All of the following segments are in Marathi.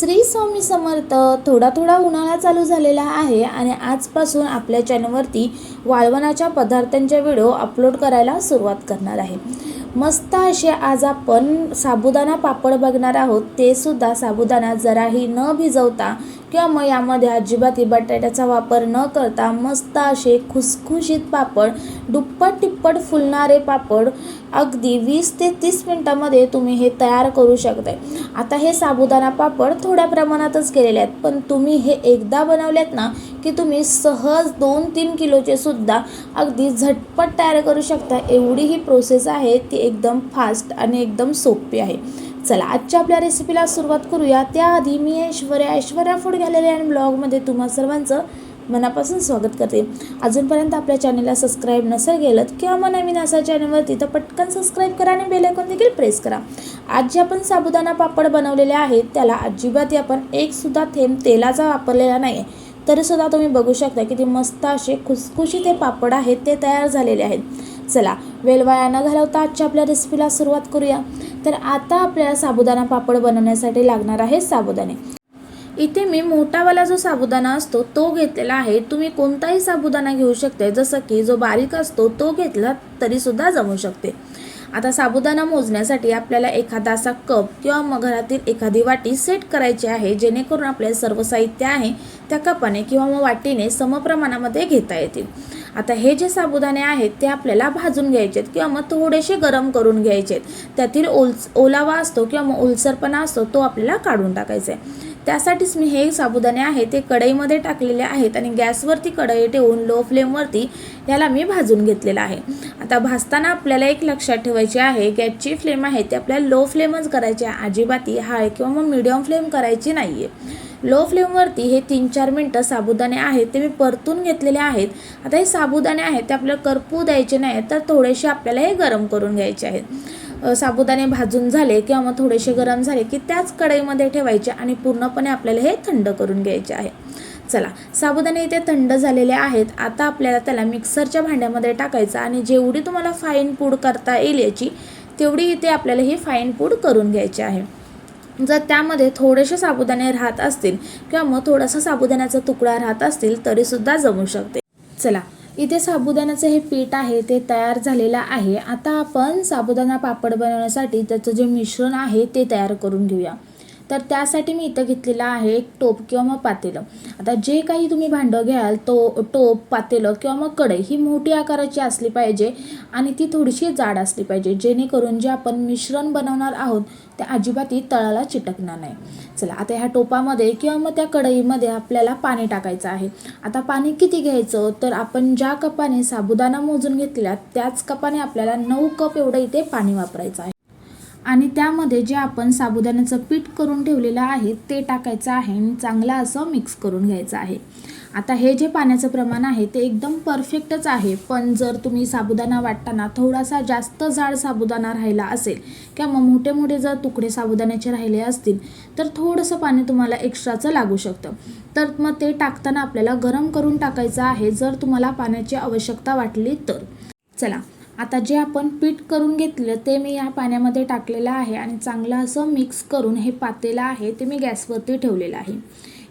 श्री स्वामी समर्थ थोडा थोडा उन्हाळा चालू झालेला आहे आणि आजपासून आपल्या चॅनलवरती वाळवणाच्या पदार्थांचे व्हिडिओ अपलोड करायला सुरुवात करणार आहे. मस्त असे आज आपण साबुदाणा पापड बघणार आहोत. ते सुद्धा साबुदाणा जराही न भिजवता किंवा मग यामध्ये अजिबात बटाट्याचा वापर न करता मस्त असे खुसखुशीत पापड दुप्पट तिप्पट फुलणारे पापड अगदी वीस ते तीस मिनटामध्ये तुम्ही हे तयार करू शकताय. आता हे साबुदाणा पापड थोड्या प्रमाणातच केलेले आहेत पण तुम्ही हे एकदा बनवलेत ना की तुम्ही सहज दोन तीन किलोचे सुद्धा अगदी झटपट तयार करू शकता. एवढी ही प्रोसेस आहे ती एकदम फास्ट आणि एकदम सोपी आहे. चला आजच्या आपल्या रेसिपीला सुरुवात करूया. त्याआधी मी ऐश्वर्या ऐश्वर्या फूड गॅलरी आणि ब्लॉगमध्ये तुम्हा सर्वांचं मनापासून स्वागत करते. अजूनपर्यंत आपल्या चॅनलला सबस्क्राईब नसेल गेलं किंवा मग नवीन असा चॅनलवरती तर पटकन सबस्क्राईब करा आणि बेल आयकॉन देखील प्रेस करा. आज जे आपण साबुदाणा पापड बनवलेले आहेत त्याला अजिबात आपण एकसुद्धा थेंब तेलाचा वापरलेला नाही आहे तरीसुद्धा तुम्ही बघू शकता किती मस्त असे खुसखुशी ते पापड आहेत ते तयार झालेले आहेत. चला वेलवाया न घालवता आजच्या आपल्या रेसिपीला सुरुवात करूया. तर आता आपल्याला साबुदाणा पापड बनवण्यासाठी लागणार आहे साबुदाणे. इथे मी मोठावाला जो साबुदाणा असतो तो घेतलेला आहे. तुम्ही कोणताही साबुदाणा घेऊ शकते जसं की जो बारीक असतो तो घेतला तरीसुद्धा जमू शकते. आता साबुदाणा मोजण्यासाठी आपल्याला एखादा असा कप किंवा मग घरातील एखादी वाटी सेट करायची आहे जेणेकरून आपल्या सर्व साहित्य आहे त्या कपाने किंवा मग वाटीने समप्रमाणामध्ये घेता येतील. आता हे जे साबुदाणे आहेत ते आपल्याला भाजून घ्यायचे आहेत किंवा मग थोडेसे गरम करून घ्यायचे आहेत त्यातील ओल ओलावा असतो किंवा मग ओलसरपणा असतो तो आपल्याला काढून टाकायचा आहे. त्यासाठीच मी हे साबुदाणे आहे ते कढईमध्ये टाकलेले आहेत आणि गॅसवरती कढई ठेवून लो फ्लेमवरती याला मी भाजून घेतलेला आहे. आता भाजताना आपल्याला एक लक्षात ठेवायचे आहे गॅसची फ्लेम आहे ते आपल्याला लो फ्लेमच करायची आहे. अजिबाती हाय किंवा मग मिडियम फ्लेम करायची नाही आहे लो फ्लेमवरती हे तीन चार मिनटं साबुदाणे आहेत ते मी परतून घेतलेले आहेत. आता हे साबुदाणे आहेत ते आपल्याला करपू द्यायचे नाही तर थोडेसे आपल्याला हे गरम करून घ्यायचे आहेत. साबुदाणे भाजून झाले किंवा मग थोडेसे गरम झाले की त्याच कढईमध्ये ठेवायचे आणि पूर्णपणे आपल्याला हे थंड करून घ्यायचे आहे. चला साबुदाणे इथे थंड झालेले आहेत. आता आपल्याला त्याला मिक्सरच्या भांड्यामध्ये टाकायचं आणि जेवढी तुम्हाला फाईन पूड करता येईल याची तेवढी इथे आपल्याला ही फाईन पूड करून घ्यायची आहे. जर त्यामध्ये थोडेसे साबुदाणे राहत असतील किंवा मग थोडासा साबुदाण्याचा तुकडा राहत असतील तरीसुद्धा जमू शकते. चला इथे साबुदाण्याचं हे पीठ आहे ते तयार झालेलं आहे. आता आपण साबुदाणा पापड बनवण्यासाठी त्याचं जे मिश्रण आहे ते तयार करून घेऊया. तर त्यासाठी मी इथं घेतलेलं आहे एक टोप किंवा मग पातेलं. आता जे काही तुम्ही भांडं घ्याल तो टोप पातेलं किंवा मग कढई ही मोठी आकाराची असली पाहिजे आणि ती थोडीशी जाड असली पाहिजे जेणेकरून जे आपण मिश्रण बनवणार आहोत ते अजिबातही तळाला चिटकणार नाही. चला आता ह्या टोपामध्ये किंवा मग त्या कढईमध्ये आपल्याला पाणी टाकायचं आहे. आता पाणी किती घ्यायचं? तर आपण ज्या कपाने साबुदाणा मोजून घेतला त्याच कपाने आपल्याला नऊ कप एवढं इथे पाणी वापरायचं आहे. आणि त्यामध्ये जे आपण साबुदाण्याचं पीठ करून ठेवलेलं आहे ते टाकायचं आहे आणि चांगलं असं मिक्स करून घ्यायचं आहे. आता हे जे पाण्याचं प्रमाण आहे ते एकदम परफेक्टच आहे. पण जर तुम्ही साबुदाणा वाटताना थोडासा जास्त जाड साबुदाणा राहिला असेल किंवा मग मोठे मोठे जर तुकडे साबुदाण्याचे राहिले असतील तर थोडंसं पाणी तुम्हाला एक्स्ट्राचं लागू शकतं. तर मग ते टाकताना आपल्याला गरम करून टाकायचं आहे जर तुम्हाला पाण्याची आवश्यकता वाटली तर. चला आता जे आपण पीठ करून घेतलं ते मी या पाण्यामध्ये टाकलेलं आहे आणि चांगलं असं मिक्स करून हे पातेलं आहे ते मी गॅसवरती ठेवलेलं आहे.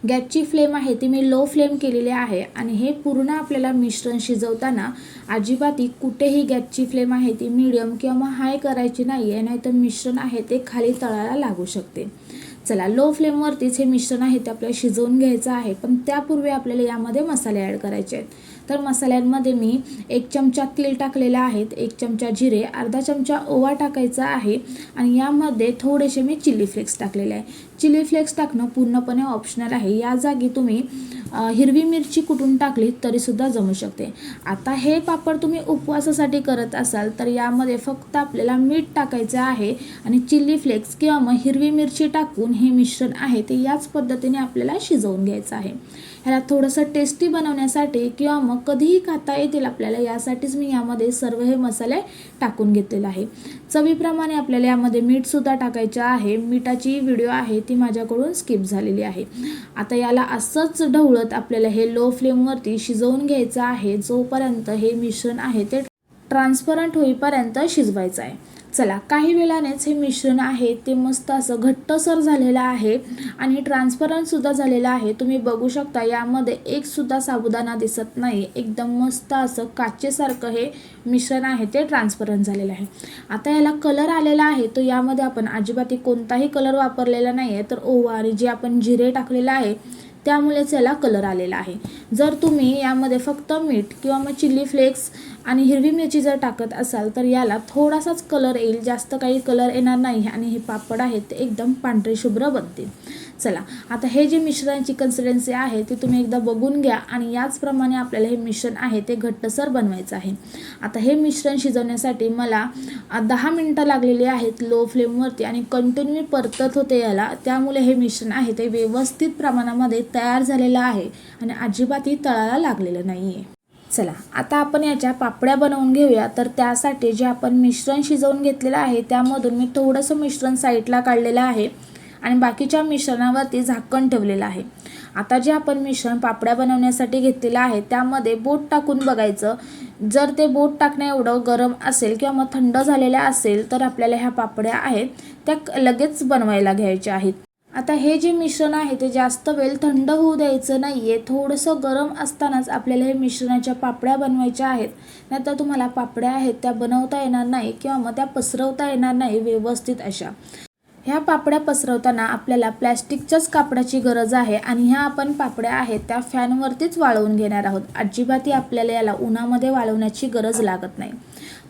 गॅसची फ्लेम आहे ती मी लो फ्लेम केलेली आहे आणि हे पूर्ण आपल्याला मिश्रण शिजवताना अजिबाती कुठेही गॅसची फ्लेम आहे ती मीडियम किंवा मग हाय करायची नाही आहे नाहीतर मिश्रण आहे ते खाली तळाला लागू शकते. चला लो फ्लेमवरतीच हे मिश्रण आहे ते आपल्याला शिजवून घ्यायचं आहे पण त्यापूर्वी आपल्याला यामध्ये मसाले ॲड करायचे आहेत. तर मसाल्यांमध्ये मी एक चमचा तेल टाकलेला आहेत एक चमचा जिरे अर्धा चमचा ओवा टाकायचा आहे आणि यामध्ये थोडेसे मी चिली फ्लेक्स टाकलेले आहे. चिली फ्लेक्स टाकणं पूर्णपणे ऑप्शनल आहे. या जागी तुम्ही हिरवी मिरची कुटून टाकली तरीसुद्धा जमू शकते. आता हे पापड तुम्ही उपवासासाठी करत असाल तर यामध्ये फक्त आपल्याला मीठ टाकायचं आहे आणि चिली फ्लेक्स किंवा मग हिरवी मिरची टाकून हे मिश्रण आहे ते याच पद्धतीने आपल्याला शिजवून घ्यायचं आहे. ह्याला थोडंसं टेस्टी बनवण्यासाठी किंवा मग कधीही खाता येतील आपल्याला यासाठीच मी यामध्ये सर्व हे मसाले टाकून घेतलेले आहे. चवीप्रमाणे आपल्याला यामध्ये मीठसुद्धा टाकायचं आहे. मिठाची व्हिडिओ आहे ती माझ्याकडून स्किप झालेली आहे. आता याला असंच ढवळत आपल्याला हे लो फ्लेमवरती शिजवून घ्यायचं आहे. जोपर्यंत हे मिश्रण आहे ते ट्रान्सपरंट होईपर्यंत शिजवायचं आहे. चला काही वेळानेच हे मिश्रण आहे ते मस्त असं घट्टसर झालेलं आहे आणि ट्रान्सपरंटसुद्धा झालेलं आहे. तुम्ही बघू शकता यामध्ये एकसुद्धा साबुदाणा दिसत नाही. एकदम मस्त असं काचेसारखं हे मिश्रण आहे ते ट्रान्सपरंट झालेलं आहे. आता याला कलर आलेला आहे तो यामध्ये आपण अजिबात कोणताही कलर वापरलेला नाही आहे तर ओवा आणि जे आपण जिरे टाकलेलं आहे त्यामुळेच याला कलर आलेला आहे. जर तुम्ही यामध्ये फक्त मीठ किंवा मग चिल्ली फ्लेक्स आणि हिरवी मिरची जर टाकत असाल तर याला थोडासाच कलर येईल. जास्त काही कलर येणार नाही आणि हे पापड आहेत ते एकदम पांढरे शुभ्र बनतील. चला आता हे जे मिश्रणाची कन्सिस्टन्सी आहे ते तुम्ही एकदा बघून घ्या आणि याचप्रमाणे आपल्याला हे मिश्रण आहे ते घट्टसर बनवायचं आहे. आता हे मिश्रण शिजवण्यासाठी मला दहा मिनटं लागलेली आहेत लो फ्लेमवरती आणि कंटिन्यू मी परतत होते याला. त्यामुळे हे मिश्रण आहे ते व्यवस्थित प्रमाणामध्ये तयार झालेलं आहे आणि अजिबातही तळाला लागलेलं नाही आहे चला आता आपण याच्या पापड्या बनवून घेऊया. तर त्यासाठी जे आपण मिश्रण शिजवून घेतलेलं आहे त्यामधून मी थोडंसं मिश्रण साईडला काढलेलं आहे. आणि बाकीच्या मिश्रणावरती झाकण ठेवलेलं आहे. आता जे आपण मिश्रण पापड्या बनवण्यासाठी घेतलेलं आहे त्यामध्ये बोट टाकून बघायचं. जर ते बोट टाकण्या एवढं गरम असेल किंवा मग थंड झालेल्या असेल तर आपल्याला ह्या पापड्या आहेत त्या लगेच बनवायला घ्यायच्या आहेत. आता हे जे मिश्रण आहे ते जास्त वेळ थंड होऊ द्यायचं नाही आहे थोडंसं गरम असतानाच आपल्याला हे मिश्रणाच्या पापड्या बनवायच्या आहेत. नाहीतर तुम्हाला पापड्या आहेत त्या बनवता येणार नाही किंवा मग त्या पसरवता येणार नाही व्यवस्थित अशा. ह्या पापड्या पसरवताना आपल्याला प्लॅस्टिकच्याच कापडाची गरज आहे आणि ह्या आपण पापड्या आहेत त्या फॅनवरतीच वाळवून घेणार आहोत. अजिबातही आपल्याला याला उन्हामध्ये वाळवण्याची गरज लागत नाही.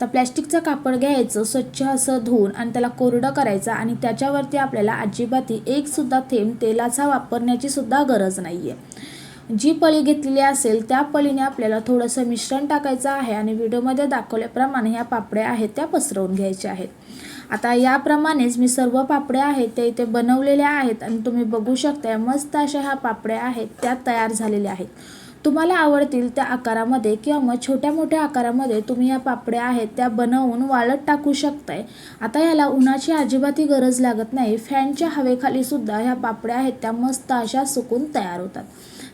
तर प्लॅस्टिकचं कापड घ्यायचं स्वच्छ असं धुवून आणि त्याला कोरडं करायचं आणि त्याच्यावरती आपल्याला अजिबाती एकसुद्धा थेंब तेलाचा वापरण्याची सुद्धा गरज नाही आहे जी पळी घेतलेली असेल त्या पळीने आपल्याला थोडंसं मिश्रण टाकायचं आहे आणि व्हिडिओमध्ये दाखवल्याप्रमाणे ह्या पापड्या आहेत त्या पसरवून घ्यायच्या आहेत. आता याप्रमाणेच मी सर्व पापड्या आहेत त्या इथे बनवलेल्या आहेत आणि तुम्ही बघू शकता मस्त अशा ह्या पापड्या आहेत त्या तयार झालेल्या आहेत. तुम्हाला आवडतील त्या आकारामध्ये किंवा मग छोट्या मोठ्या आकारामध्ये तुम्ही या पापड्या आहेत त्या बनवून वाळत टाकू शकताय. आता याला उन्हाची अजिबातही गरज लागत नाही फॅनच्या हवेखाली सुद्धा ह्या पापड्या आहेत त्या मस्त अशा सुकून तयार होतात.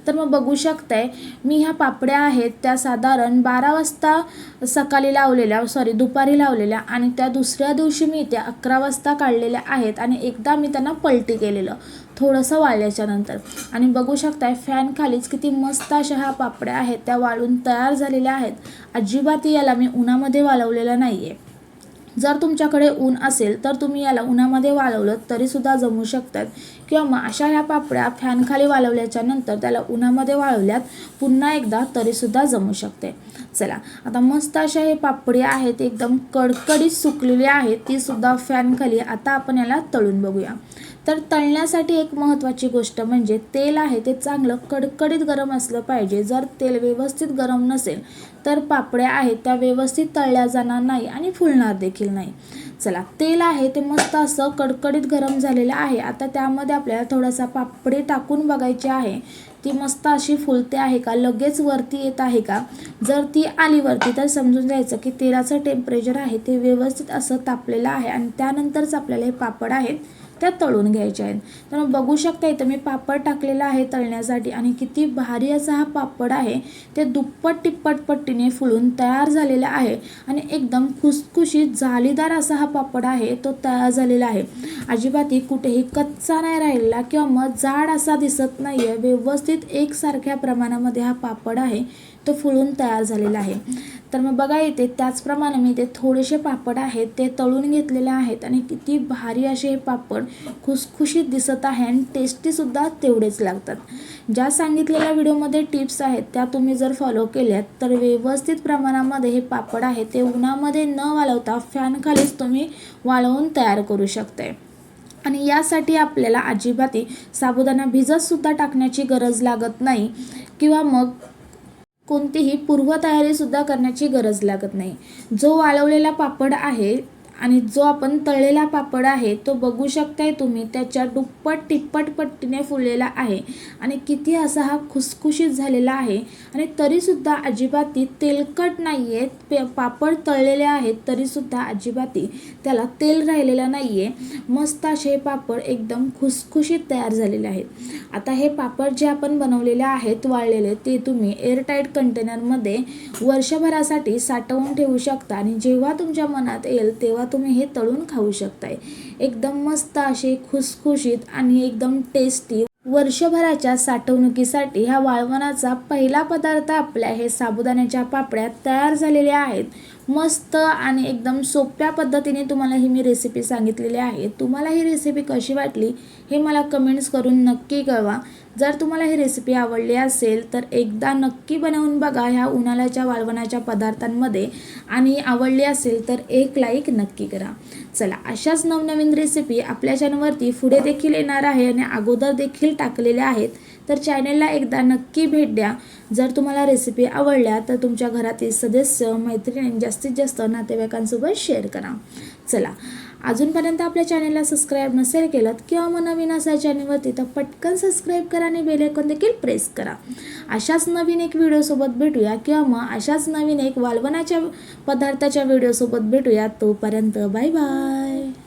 तर मग बघू शकताय मी ह्या पापड्या आहेत त्या साधारण बारा वाजता सकाळी लावलेल्या सॉरी दुपारी लावलेल्या आणि त्या दुसऱ्या दिवशी मी त्या अकरा वाजता काढलेल्या आहेत आणि एकदा मी त्यांना पलटी केलेलं थोडंसं वाळल्याच्या नंतर. आणि बघू शकताय फॅन खालीच किती मस्त अशा ह्या पापड्या आहेत त्या वाळून तयार झालेल्या आहेत. अजिबात याला मी उन्हामध्ये वाळवलेलं नाही आहे जर तुमच्याकडे ऊन असेल तर तुम्ही याला उन्हामध्ये वाळवलं तरीसुद्धा जमू शकतात. किंवा मग अशा ह्या पापड्या फॅनखाली वाळवल्याच्या नंतर त्याला उन्हामध्ये वाळवल्यात पुन्हा एकदा तरीसुद्धा जमू शकते. चला आता मस्त अशा हे पापडी आहेत एकदम कडकडीत सुकलेली आहेत ती सुद्धा फॅनखाली. आता आपण याला तळून बघूया. तर तळण्यासाठी एक महत्त्वाची गोष्ट म्हणजे तेल आहे ते चांगलं कडकडीत गरम असलं पाहिजे. जर तेल व्यवस्थित गरम नसेल तर पापड्या आहेत त्या व्यवस्थित तळल्या जाणार नाही आणि फुलणार देखील नाही. चला तेल आहे ते मस्त असं कडकडीत गरम झालेलं आहे. आता त्यामध्ये आपल्याला थोडासा पापडे टाकून बघायचे आहे. ती मस्त अशी फुलते आहे का? लगेच वरती येत आहे का? जर ती आली वरती तर समजून जायचं की तेलाचं टेम्परेचर आहे ते व्यवस्थित असं तापलेलं आहे आणि त्यानंतरच आपल्याला हे पापड आहेत त्या तळून घ्यायच्या आहेत. तर मग बघू शकता इथं मी पापड टाकलेला आहे तळण्यासाठी आणि किती भारी असा हा पापड आहे. ते दुप्पट तिप्पट पट्टीने फुलून तयार झालेला आहे आणि एकदम खुसखुशीत जाळीदार असा हा पापड आहे तो तयार झालेला आहे. अजिबातही कुठेही कच्चा नाही राहिलेला किंवा मग जाड असा दिसत नाही आहे व्यवस्थित एकसारख्या प्रमाणामध्ये हा पापड आहे तो फुलून तयार झालेला आहे. तर मग बघा इथे त्याचप्रमाणे मी ते थोडेसे पापड आहेत ते तळून घेतलेले आहेत आणि किती भारी असे हे पापड खुसखुशीत दिसत आहे आणि टेस्टीसुद्धा तेवढेच लागतात. ज्या सांगितलेल्या व्हिडिओमध्ये टिप्स आहेत त्या तुम्ही जर फॉलो केल्यात तर व्यवस्थित प्रमाणामध्ये हे पापड आहे ते उन्हामध्ये न वाळवता फॅनखालीच तुम्ही वाळवून तयार करू शकताय. आणि यासाठी आपल्याला अजिबातही साबुदाणा भिजतसुद्धा टाकण्याची गरज लागत नाही. किंवा मग कोणतीही पूर्वतयारीसुद्धा करण्याची गरज लागत नाही. जो वाळवलेला पापड आहे आणि जो आपण तळलेला पापड आहे तो बघू शकताय तुम्ही त्याच्या दुप्पट तिप्पट पट्टीने फुललेला आहे. आणि किती असा हा खुसखुशीत झालेला आहे. आणि तरीसुद्धा अजिबाती तेलकट नाही आहेत पे पापड तळलेले आहेत तरीसुद्धा अजिबाती त्याला तेल राहिलेलं नाही आहे मस्त असे हे पापड एकदम खुसखुशीत तयार झालेले आहेत. आता हे पापड जे आपण बनवलेले आहेत वाळलेले ते तुम्ही एअरटाईट कंटेनरमध्ये वर्षभरासाठी साठवून ठेवू शकता. आणि जेव्हा तुमच्या मनात येईल तेव्हा तुम्ही हे तळून खाऊ शकताय. एकदम मस्त असे खुसखुशीत आणि एकदम टेस्टी वर्षभराच्या साठवणुकीसाठी ह्या वाळवणाचा पहिला पदार्थ आपल्या हे साबुदाण्याच्या पापड्या तयार झालेल्या आहेत. मस्त आणि एकदम सोप्या पद्धतीने तुम्हाला ही मी रेसिपी सांगितलेली आहे. तुम्हाला ही रेसिपी कशी वाटली हे मला कमेंट्स करून नक्की कळवा. जर तुम्हाला ही रेसिपी आवडली असेल तर एकदा नक्की बनवून बघा ह्या उन्हाळ्याच्या वाळवणाच्या पदार्थांमध्ये. आणि आवडली असेल तर एक लाईक नक्की करा. चला अशाच नवनवीन रेसिपी आपल्या चॅनलवरती पुढे देखील येणार आहे आणि अगोदर देखील टाकलेल्या आहेत तर चॅनलला एकदा नक्की भेट द्या. जर तुम्हाला रेसिपी आवडल्या तर तुमच्या घरातील सदस्य मैत्रिणी जास्तीत जास्त नातेवाईकांसोबत शेअर करा. चला अजूनपर्यंत आपल्या चॅनलला सबस्क्राईब नसेल केलं किंवा मग नवीन असा चॅनलवरती तर पटकन सबस्क्राईब करा आणि बेलेकॉन देखील प्रेस करा. अशाच नवीन एक व्हिडिओसोबत भेटूया किंवा मग अशाच नवीन एक वालवणाच्या पदार्थाच्या व्हिडिओसोबत भेटूया. तोपर्यंत बाय बाय